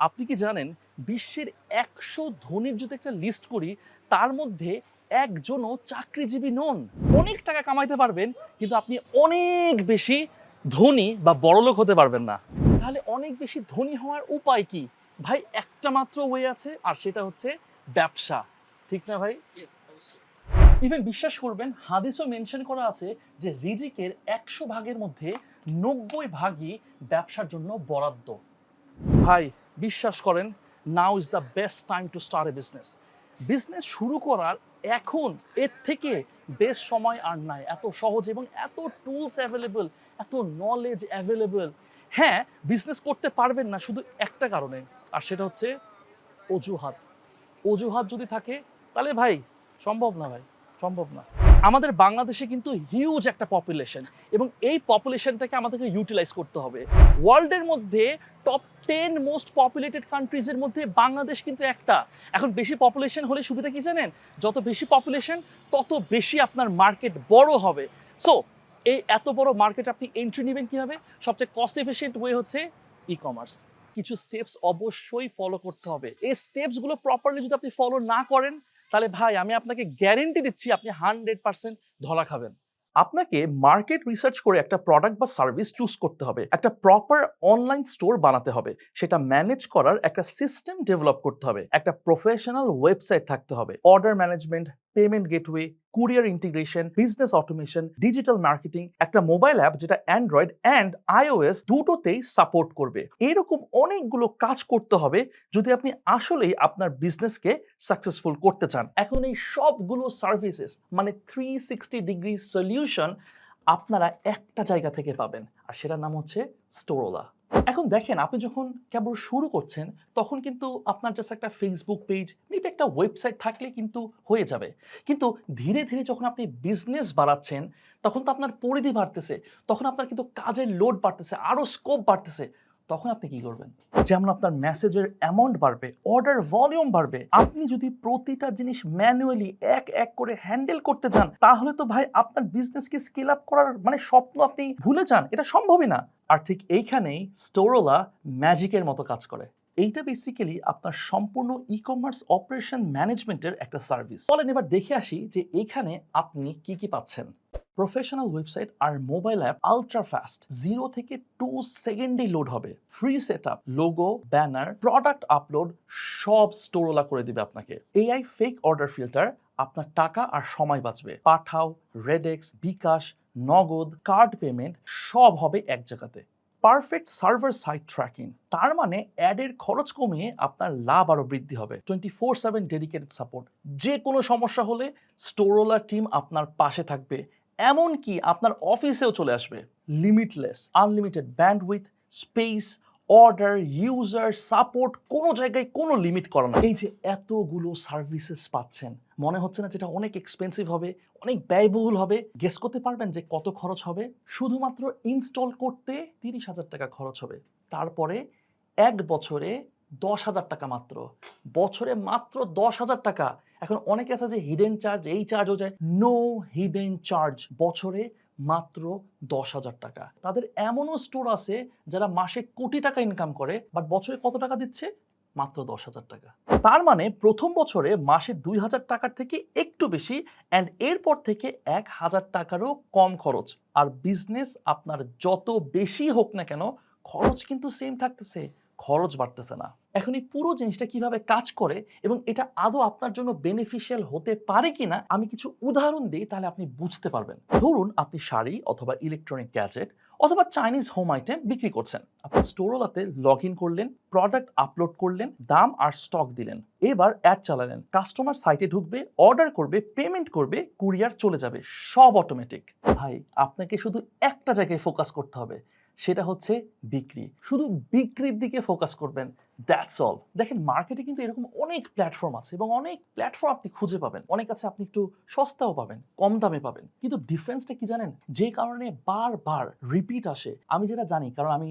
আপনি কি জানেন বিশ্বের একশো ধনীর যদি একটা লিস্ট করি তার মধ্যে একজনও চাকরিজীবী নন। অনেক টাকা কামাইতে পারবেন কিন্তু আপনি অনেক বেশি ধনী বা বড়লোক হতে পারবেন না। তাহলে অনেক বেশি ধনী হওয়ার উপায় কি? ভাই একটা মাত্র ওয়ে আছে আর সেটা হচ্ছে ব্যবসা। ঠিক না ভাই? ইভেন বিশ্বাস করবেন হাদিসও মেনশন করা আছে যে রিজিকের একশো ভাগের মধ্যে নব্বই ভাগই ব্যবসার জন্য বরাদ্দ। ভাই বিশ্বাস করেন now is the best time to start a business business শুরু করার এখন, এর থেকে বেশ সময় আর নাই। এত সহজ এবং এত টুলস অ্যাভেলেবল এত নলেজ অ্যাভেলেবল হ্যাঁ বিজনেস করতে পারবেন না শুধু একটা কারণে, আর সেটা হচ্ছে অজুহাত। অজুহাত যদি থাকে, তাহলে ভাই, সম্ভব না ভাই, সম্ভব না। আমাদের বাংলাদেশে কিন্তু হিউজ একটা পপুলেশন এবং এই পপুলেশনটাকে আমাদেরকে ইউটিলাইজ করতে হবে। ওয়ার্ল্ডের মধ্যে টপ টেন মোস্ট পপুলেটেড কান্ট্রিজের মধ্যে বাংলাদেশ কিন্তু একটা। এখন বেশি পপুলেশন হলে সুবিধা কি জানেন? যত বেশি পপুলেশন তত বেশি আপনার মার্কেট বড় হবে। সো এই এত বড় মার্কেট আপনি এন্ট্রি নেবেন কীভাবে? সবচেয়ে কস্ট এফিসিয়েন্ট ওয়ে হচ্ছে ই কমার্স কিছু স্টেপস অবশ্যই ফলো করতে হবে। এই স্টেপসগুলো প্রপারলি যদি আপনি ফলো না করেন তাহলে ভাই, আমি আপনাকে গ্যারেন্টি দিচ্ছি আপনি হান্ড্রেড পার্সেন্ট ধরা খাবেন। আপনাকে মার্কেট রিসার্চ করে একটা প্রোডাক্ট বা সার্ভিস চুজ করতে হবে। একটা প্রপার অনলাইন স্টোর বানাতে হবে। সেটা ম্যানেজ করার একটা সিস্টেম ডেভেলপ করতে হবে। একটা প্রফেশনাল ওয়েবসাইট থাকতে হবে। Order management payment gateway courier integration business automation digital marketing একটা মোবাইল অ্যাপ যেটা অ্যান্ড্রয়েড অ্যান্ড আইওএস দুটোতেই সাপোর্ট করবে। এরকম অনেকগুলো কাজ করতে হবে যদি আপনি আসলেই আপনার বিজনেসকে সাকসেসফুল করতে চান। এখন এই সবগুলো সার্ভিসেস মানে থ্রি সিক্সটি ডিগ্রি সলিউশন আপনারা একটা জায়গা থেকে পাবেন, আর সেটার নাম হচ্ছে স্টোরোলা এখন দেখেন, আপনি যখন কেবল শুরু করছেন, তখন কিন্তু আপনার জাস্ট একটা ফেসবুক পেজ মেবি একটা ওয়েবসাইট থাকলে কিন্তু হয়ে যাবে। কিন্তু ধীরে ধীরে যখন আপনি বিজনেস বাড়াচ্ছেন, তখন তো আপনার পরিধি বাড়তেছে, তখন আপনার কিন্তু কাজের লোড বাড়তেছে আরও স্কোপ বাড়তেছে। তখন আপনি কি করবেন? যেমন আপনার মেসেজের অ্যামাউন্ট বাড়বে অর্ডার ভলিউম বাড়বে, আপনি যদি প্রতিটা জিনিস ম্যানুয়ালি এক এক করে হ্যান্ডেল করতে চান, তাহলে তো ভাই আপনার বিজনেস বিজনেসকে স্কেল আপ করার মানে স্বপ্ন আপনি ভুলে যান, এটা সম্ভবই না। আর ঠিক এইখানেই স্টোরোলা ম্যাজিকের মতো কাজ করে। এইটা বেসিক্যালি আপনার সম্পূর্ণ ই কমার্স অপারেশন ম্যানেজমেন্টের একটা সার্ভিস বলেন এবার দেখে আসি যে এইখানে আপনি কি কি পাচ্ছেন। প্রফেশনাল ওয়েবসাইট আর mobile app ultra fast zero থেকে টু সেকেন্ডেই লোড হবে। Free set up logo banner product upload সব স্টোরোলা করে দিবে আপনাকে। এআই ফেক অর্ডার ফিল্টার আপনার টাকা আর সময় বাঁচবে। পাঠাও রেডেক্স বিকাশ, নগদ কার্ড পেমেন্ট সব হবে এক জায়গাতে। পারফেক্ট সার্ভার সাইট ট্র্যাকিং তার মানে অ্যাডের খরচ কমিয়ে আপনার লাভ আরও বৃদ্ধি হবে। Twenty four seven dedicated support যে কোনো সমস্যা হলে স্টোরোলা টিম আপনার পাশে থাকবে। এমনকি আপনার অফিসেও চলে আসবে। Limitless unlimited bandwidth space order user support কোনো জায়গায় কোনো লিমিট করা না। এই যে এতগুলো সার্ভিসেস পাচ্ছেন, মনে হচ্ছে না যেটা অনেক এক্সপেন্সিভ হবে, অনেক ব্যয়বহুল হবে। গেস করতে পারবেন যে কত খরচ হবে। শুধুমাত্র ইনস্টল করতে তিরিশ হাজার টাকা খরচ হবে। তারপরে এক বছরে দশ হাজার টাকা মাত্র। বছরে মাত্র দশ হাজার টাকা। এখন অনেকে আছে যে হিডেন চার্জ এই চার্জ ও যায় নো হিডেন চার্জ বছরে মাত্র দশ হাজার টাকা। তাদের এমনও স্টোর আছে যারা মাসে কোটি টাকা ইনকাম করে বাট বছরে কত টাকা দিচ্ছে? মাত্র দশ হাজার টাকা। তার মানে প্রথম বছরে মাসে দুই হাজার টাকার থেকে একটু বেশি অ্যান্ড এরপর থেকে এক হাজার টাকারও কম খরচ। আর বিজনেস আপনার যত বেশি হোক না কেন, খরচ কিন্তু সেম থাকতেছে, খরচ বাড়তেছে না। এখন এই পুরো জিনিসটা কীভাবে কাজ করে এবং এটা আদৌ আপনার জন্য বেনিফিশিয়াল হতে পারে কিনা, আমি কিছু উদাহরণ দিই তাহলে আপনি বুঝতে পারবেন। ধরুন, আপনি শাড়ি অথবা ইলেকট্রনিক গ্যাজেট অথবা চাইনিজ হোম আইটেম বিক্রি করছেন। আপনি স্টোরওয়ালাতে লগ ইন করলেন প্রোডাক্ট আপলোড করলেন, দাম আর স্টক দিলেন। এবার অ্যাড চালালেন কাস্টমার সাইটে ঢুকবে অর্ডার করবে পেমেন্ট করবে কুরিয়ার চলে যাবে, সব অটোমেটিক ভাই, আপনাকে শুধু একটা জায়গায় ফোকাস করতে হবে, সেটা হচ্ছে বিক্রি। শুধু বিক্রির দিকে ফোকাস করবেন দ্যাটস অল দেখেন মার্কেটে কিন্তু এরকম অনেক প্ল্যাটফর্ম আছে এবং অনেক প্ল্যাটফর্ম আপনি খুঁজে পাবেন। অনেক আছে আপনি একটু সস্তাও পাবেন, কম দামে পাবেন। কিন্তু ডিফারেন্সটা কি জানেন? যে কারণে বারবার রিপিট আসে। আমি যেটা জানি, কারণ আমি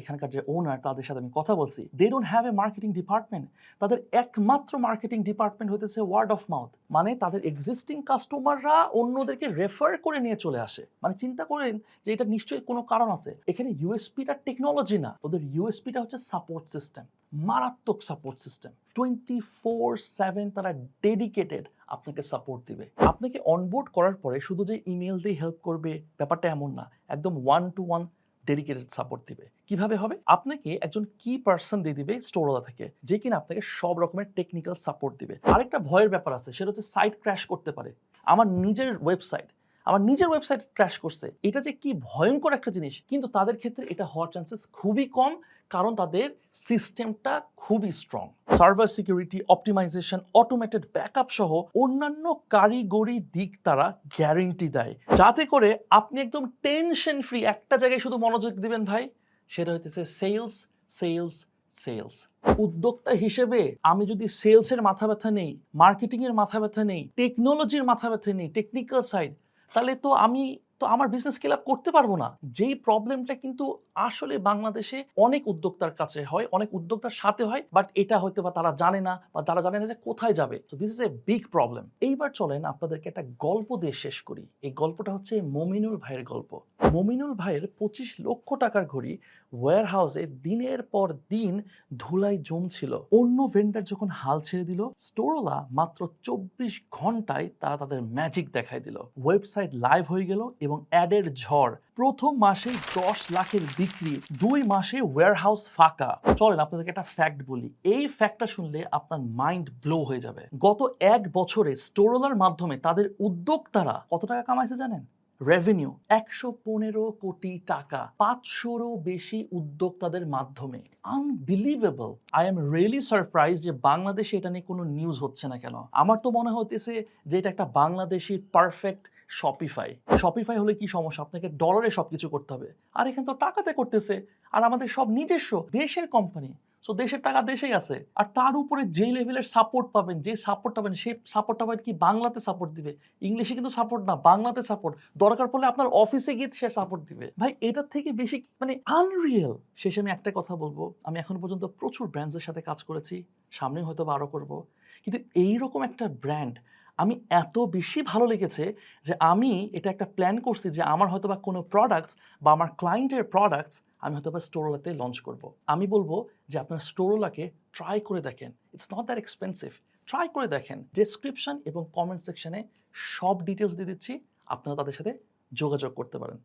এখানকার যে ওনার তাদের সাথে আমি কথা বলছি they don't have a marketing department তাদের একমাত্র মার্কেটিং ডিপার্টমেন্ট হইতেছে ওয়ার্ড অফ মাউথ মানে তাদের এক্সিস্টিং কাস্টমাররা অন্যদেরকে রেফার করে নিয়ে চলে আসে। মানে চিন্তা করেন যে এটা নিশ্চয়ই কোনো কারণ আছে। এখানে ইউএসপিটা টেকনোলজি না। ওদের ইউএসপিটা হচ্ছে সাপোর্ট সিস্টেম মারাত্মক support system twenty four seven তারা ডেডিকেটেড আপনাকে সাপোর্ট দিবে। আপনাকে অনবোর্ড করার পরে শুধু যে ইমেল দিয়ে হেল্প করবে, ব্যাপারটা এমন না, একদম one to one dedicated support দিবে। কীভাবে হবে? আপনাকে একজন কি পার্সন দিয়ে দিবে স্টোরওয়ালা থেকে, যে কিনা আপনাকে সব রকমের টেকনিক্যাল সাপোর্ট দিবে। আরেকটা ভয়ের ব্যাপার আছে, সেটা হচ্ছে সাইট ক্র্যাশ করতে পারে। আমার নিজের ওয়েবসাইট আমার নিজের ওয়েবসাইট ক্র্যাশ করছে। এটা যে কি ভয়ঙ্কর একটা জিনিস, কিন্তু তাদের ক্ষেত্রে এটা হওয়ার চান্সেস খুবই কম। কারণ তাদের সিস্টেমটা খুবই strong server security optimization automated backup সহ অন্যান্য কারিগরি দিক তারা গ্যারেন্টি দেয়। যাতে করে আপনি একদম টেনশন ফ্রি একটা জায়গায় শুধু মনোযোগ দিবেন ভাই, সেটা হইতেছে সেলস সেলস সেলস উদ্যোক্তা হিসেবে আমি যদি সেলসের মাথা ব্যথা নেই মার্কেটিং এর মাথা ব্যথা নেই টেকনোলজির মাথা ব্যথা নেই টেকনিক্যাল সাইড তাহলে তো আমি, তো আমার বিজনেস স্কেল আপ করতে পারব না। যেই প্রবলেমটা কিন্তু আসলে বাংলাদেশে অনেক উদ্যোক্তার কাছে হয়, অনেক উদ্যোক্তার সাথে হয় বাট এটা হয়তো বা তারা জানে না বা তারা জানে না যে কোথায় যাবে। তো this is a big problem এইবার চলেন আপনাদেরকে একটা গল্প দিয়ে শেষ করি। এই গল্পটা হচ্ছে মমিনুল ভাইয়ের গল্প। মমিনুল ভাইয়ের পঁচিশ লক্ষ টাকার ঘড়ি ওয়্যার হাউসে দিনের পর দিন ধুলাই জমছিল। অন্য ভেন্ডার যখন হাল ছেড়ে দিল স্টোরওয়ালা মাত্র চব্বিশ ঘন্টায় তারা তাদের ম্যাজিক দেখায় দিল। ওয়েবসাইট লাইভ হয়ে গেল এবং অ্যাডের ঝড় প্রথম মাসে দশ লাখের বিক্রি দুই মাসে ওয়্যারহাউস ফাঁকা। চলেন আপনাদেরকে একটা ফ্যাক্ট বলি। এই ফ্যাক্টটা শুনলে আপনার মাইন্ড ব্লো হয়ে যাবে। গত এক বছরে স্টোরোলার মাধ্যমে তাদের উদ্যোক্তারা কত টাকা কামাইছে জানেন? রেভিনিউ একশো পনেরো কোটি টাকা, পাঁচশোরও বেশি উদ্যোক্তাদের মাধ্যমে। Unbelievable I am really surprise যে বাংলাদেশে এটা নিয়ে কোনো নিউজ হচ্ছে না কেন? আমার তো মনে হতেছে যে এটা একটা বাংলাদেশি পারফেক্ট শপিফাই শপিফাই হলে কি সমস্যা? আপনাকে ডলারে সব কিছু করতে হবে। আর এখানে তো টাকাতে করতেছে। আর আমাদের সব নিজস্ব, দেশের কোম্পানি সো দেশের টাকা দেশেই আছে। আর তার উপরে যে লেভেলের সাপোর্ট পাবেন, যে সাপোর্ট পাবেন সেই সাপোর্টটা পাবেন কি বাংলাতে সাপোর্ট দিবে। ইংলিশে কিন্তু সাপোর্ট না, বাংলাতে সাপোর্ট দরকার পড়লে আপনার অফিসে গিয়ে সে সাপোর্ট দিবে। ভাই, এটার থেকে বেশি মানে আনরিয়েল শেষে আমি একটা কথা বলব। আমি এখন পর্যন্ত প্রচুর ব্র্যান্ডসের সাথে কাজ করেছি। সামনে হয়তো বা আরও করব। কিন্তু এইরকম একটা ব্র্যান্ড আমি এত বেশি ভালো লেগেছে যে আমি এটা একটা প্ল্যান করছি যে আমার হয়তো বা কোনো প্রোডাক্টস বা আমার ক্লায়েন্টের প্রোডাক্টস আমি হয়তো বা স্টোরোলাতে লঞ্চ করব। আমি বলব যে আপনার স্টোরোলাকে ট্রাই করে দেখেন। It's not that expensive try করে দেখেন। ডেসক্রিপশন এবং কমেন্ট সেকশনে সব ডিটেলস দিয়ে দিচ্ছি। আপনারা তাদের সাথে যোগাযোগ করতে পারেন।